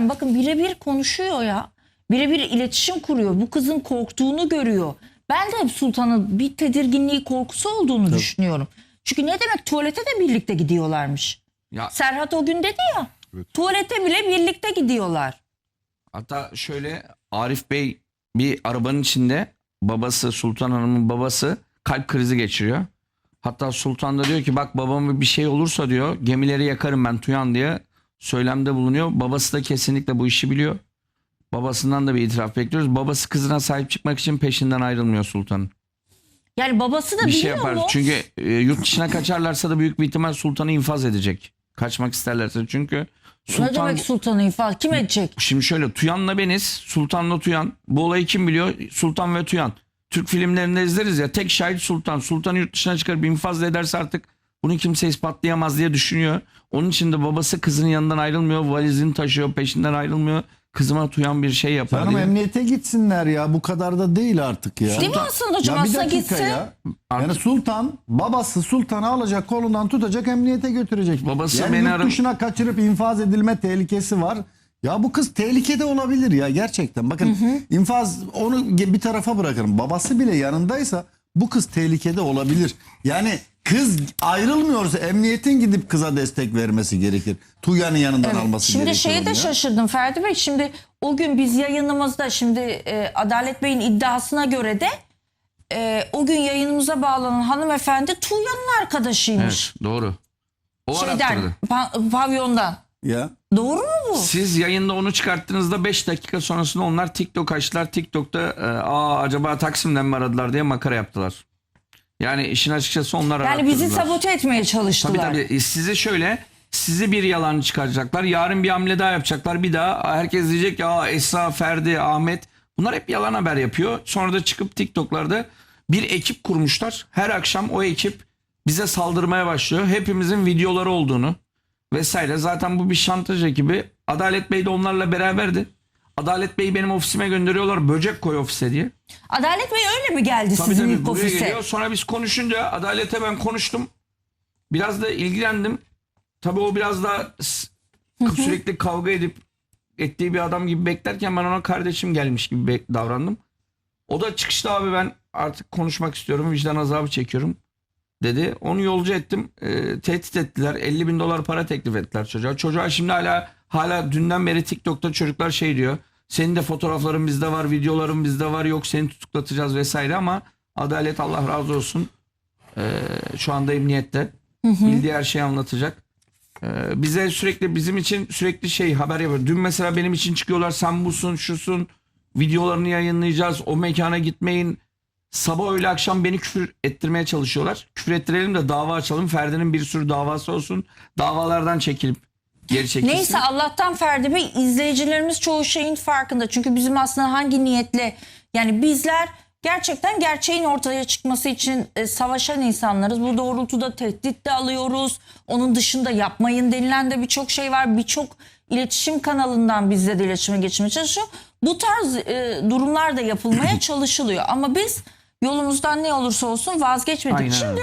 Bakın birebir konuşuyor ya. Birebir iletişim kuruyor. Bu kızın korktuğunu görüyor. Ben de hep Sultan'ın bir tedirginliği korkusu olduğunu düşünüyorum. Çünkü ne demek tuvalete de birlikte gidiyorlarmış. Ya Serhat o gün dedi ya. Evet. Tuvalete bile birlikte gidiyorlar. hatta şöyle Arif Bey bir arabanın içinde babası Sultan Hanım'ın babası kalp krizi geçiriyor. Hatta Sultan da diyor ki bak babama bir şey olursa diyor gemileri yakarım ben Tuyan diye söylemde bulunuyor. Babası da kesinlikle bu işi biliyor. Babasından da bir itiraf bekliyoruz. Babası kızına sahip çıkmak için peşinden ayrılmıyor Sultan'ın. Yani babası da Bir biliyor şey yapar. mu? Çünkü e, yurt dışına kaçarlarsa da büyük bir ihtimal Sultan'ı infaz edecek. Kaçmak isterlerse. Çünkü ne Sultan demek Sultan'ı infaz? Kim edecek? Şimdi şöyle Tuyan'la beniz, Sultan'la Tuyan. Bu olayı kim biliyor? Sultan ve Tuyan. Türk filmlerinde izleriz ya tek şahit Sultan. Sultan'ı yurt dışına çıkarıp infaz ederse artık bunu kimse ispatlayamaz diye düşünüyor. Onun için de babası kızının yanından ayrılmıyor. Valizini taşıyor peşinden ayrılmıyor. Kızıma Tuyan bir şey yapar Canım diye. emniyete gitsinler ya. Bu kadar da değil artık ya. Değil mi aslında hocam? Ya bir Aslında dakika gitse. ya. Yani Sultan babası Sultan'ı alacak kolundan tutacak emniyete götürecek. Babası yani beni yurt dışına kaçırıp infaz edilme tehlikesi var. Ya bu kız tehlikede olabilir ya gerçekten. Bakın infaz onu bir tarafa bırakırım. Babası bile yanındaysa bu kız tehlikede olabilir. Yani kız ayrılmıyorsa emniyetin gidip kıza destek vermesi gerekir. Tuyan'ın yanından Evet. alması Şimdi gerekir. şeye onu de ya. şaşırdım Ferdi Bey. Şimdi o gün biz yayınımızda şimdi e, Adalet Bey'in iddiasına göre de e, o gün yayınımıza bağlanan hanımefendi Tuğyan'ın arkadaşıymış. Evet doğru. O Şeyden, pa- pavyondan. Ya. Doğru mu bu? Siz yayında onu çıkarttığınızda 5 dakika sonrasında onlar TikTok açtılar. TikTok'ta e, aa acaba Taksim'den mi aradılar diye makara yaptılar. Yani işin açıkçası onlar Yani bizi arattırdılar. sabote etmeye Tabii çalıştılar. tabii. E, Sizi şöyle sizi bir yalan çıkaracaklar. Yarın bir hamle daha yapacaklar. Bir daha herkes diyecek ya Esra, Ferdi, Ahmet bunlar hep yalan haber yapıyor. Sonra da çıkıp TikTok'larda bir ekip kurmuşlar. Her akşam o ekip bize saldırmaya başlıyor. Hepimizin videoları olduğunu vesaire. Zaten bu bir şantaj ekibi. Adalet Bey de onlarla beraberdi. Adalet Bey'i benim ofisime gönderiyorlar. Böcek koy ofise diye. Adalet Bey öyle mi geldi Tabii sizin tabii ilk buraya ofise? geliyor. Sonra biz konuşunca Adalet'e ben konuştum. Biraz da ilgilendim. Tabii o biraz daha s- sürekli kavga edip ettiği bir adam gibi beklerken ben ona kardeşim gelmiş gibi be- davrandım. O da çıkışta abi ben artık konuşmak istiyorum vicdan azabı çekiyorum dedi. Onu yolcu ettim. Ee, tehdit ettiler. 50 bin dolar para teklif ettiler çocuğa. Çocuğa şimdi hala hala dünden beri TikTok'ta çocuklar şey diyor. Senin de fotoğrafların bizde var, videoların bizde var. Yok seni tutuklatacağız vesaire ama Adalet Allah razı olsun. Ee, şu anda emniyette. Bildiği her şeyi anlatacak. Ee, bize sürekli bizim için sürekli şey haber yapıyor. Dün mesela benim için çıkıyorlar sen busun şusun videolarını yayınlayacağız o mekana gitmeyin. Sabah öğle akşam beni küfür ettirmeye çalışıyorlar. Küfür ettirelim de dava açalım. Ferdi'nin bir sürü davası olsun. Davalardan çekilip geri çekilsin. Neyse Allah'tan Ferdi Bey izleyicilerimiz çoğu şeyin farkında. Çünkü bizim aslında hangi niyetle yani bizler gerçekten gerçeğin ortaya çıkması için e, savaşan insanlarız. Bu doğrultuda tehdit de alıyoruz. Onun dışında yapmayın denilen de birçok şey var. Birçok iletişim kanalından bizle de iletişime geçmeye çalışıyor. Bu tarz e, durumlar da yapılmaya çalışılıyor. Ama biz yolumuzdan ne olursa olsun vazgeçmedik. Aynen Şimdi.